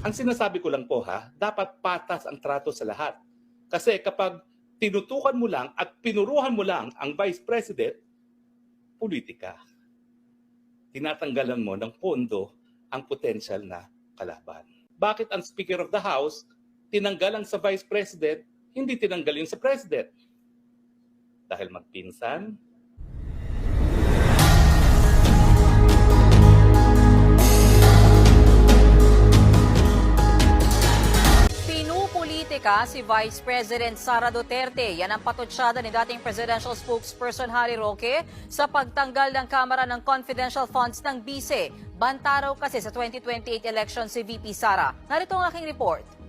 Ang sinasabi ko lang po ha, dapat patas ang trato sa lahat. Kasi kapag tinutukan mo lang at pinuruhan mo lang ang Vice President, politika. Tinatanggalan mo ng pondo ang potensyal na kalaban. Bakit ang Speaker of the House tinanggalan sa Vice President, hindi tinanggalin sa President? Dahil magpinsan, Pinupolitika si Vice President Sara Duterte. Yan ang patutsyada ni dating presidential spokesperson Harry Roque sa pagtanggal ng Kamara ng Confidential Funds ng BICE. Banta raw kasi sa 2028 election si VP Sara. Narito ang aking report.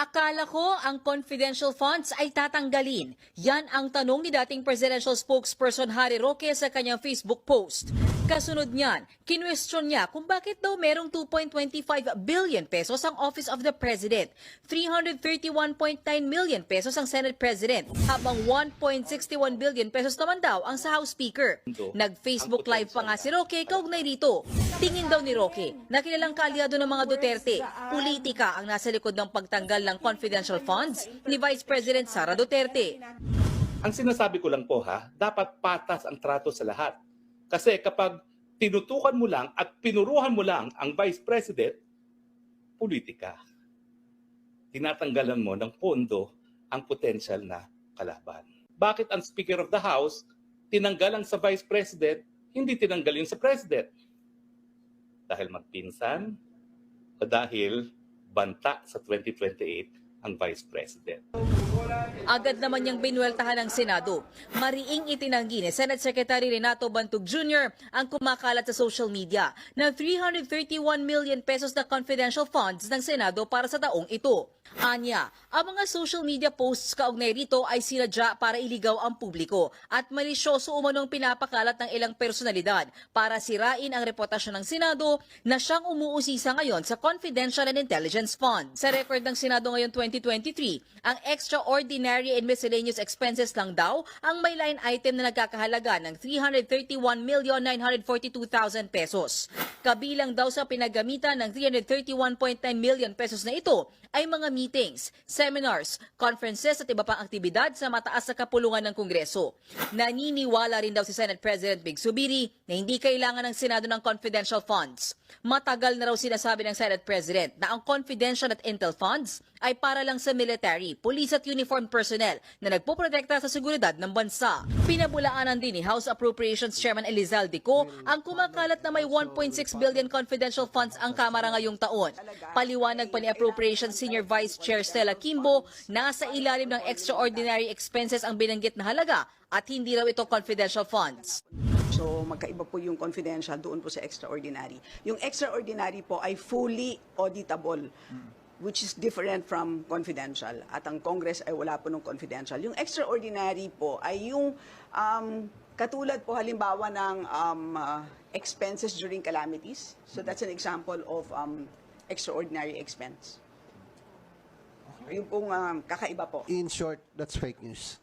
Akala ko ang confidential funds ay tatanggalin. Yan ang tanong ni dating presidential spokesperson Harry Roque sa kanyang Facebook post. Kasunod niyan, kinwestiyon niya kung bakit daw merong 2.25 billion pesos ang Office of the President, 331.9 million pesos ang Senate President, habang 1.61 billion pesos naman daw ang sa House Speaker. Nag-Facebook Live pa nga si Roque kaugnay rito. Tingin daw ni Roque na kilalang kaalyado ng mga Duterte, politika ang nasa likod ng pagtanggal ng confidential funds ni Vice President Sara Duterte. ang sinasabi ko lang po ha, dapat patas ang trato sa lahat. Kasi kapag tinutukan mo lang at pinuruhan mo lang ang Vice President, politika. Tinatanggalan mo ng pondo ang potensyal na kalaban. Bakit ang Speaker of the House tinanggalan sa Vice President, hindi tinanggalin sa President? Dahil magpinsan o dahil banta sa 2028 ang Vice President. Agad naman niyang binueltahan ng Senado. Mariing itinanggi ni Senate Secretary Renato Bantug Jr. ang kumakalat sa social media ng 331 million pesos na confidential funds ng Senado para sa taong ito. Anya, ang mga social media posts kaugnay rito ay sinadya para iligaw ang publiko at malisyoso umanong pinapakalat ng ilang personalidad para sirain ang reputasyon ng Senado na siyang umuusisa ngayon sa Confidential and Intelligence Fund. Sa record ng Senado ngayon 2023, ang extraordinary and miscellaneous expenses lang daw ang may line item na nagkakahalaga ng 331,942,000 pesos. Kabilang daw sa pinagamitan ng 331.9 million pesos na ito ay mga meetings, seminars, conferences at iba pang aktibidad sa mataas na kapulungan ng Kongreso. Naniniwala rin daw si Senate President Big Subiri na hindi kailangan ng Senado ng confidential funds. Matagal na raw sinasabi ng Senate President na ang confidential at intel funds ay para lang sa military, police at uniformed personnel na nagpoprotekta sa seguridad ng bansa. Pinabulaanan din ni House Appropriations Chairman Elizalde Co ang kumakalat na may 1.6 billion confidential funds ang Kamara ngayong taon. Paliwanag pa ni Appropriations Senior Vice Chair Stella Kimbo, nasa ilalim ng extraordinary expenses ang binanggit na halaga at hindi raw ito confidential funds. So magkaiba po yung confidential doon po sa extraordinary. Yung extraordinary po ay fully auditable which is different from confidential. At ang Congress ay wala po ng confidential. Yung extraordinary po ay yung um, katulad po halimbawa ng um, uh, expenses during calamities. So that's an example of um, extraordinary expense. Yung pong um, kakaiba po. In short, that's fake news.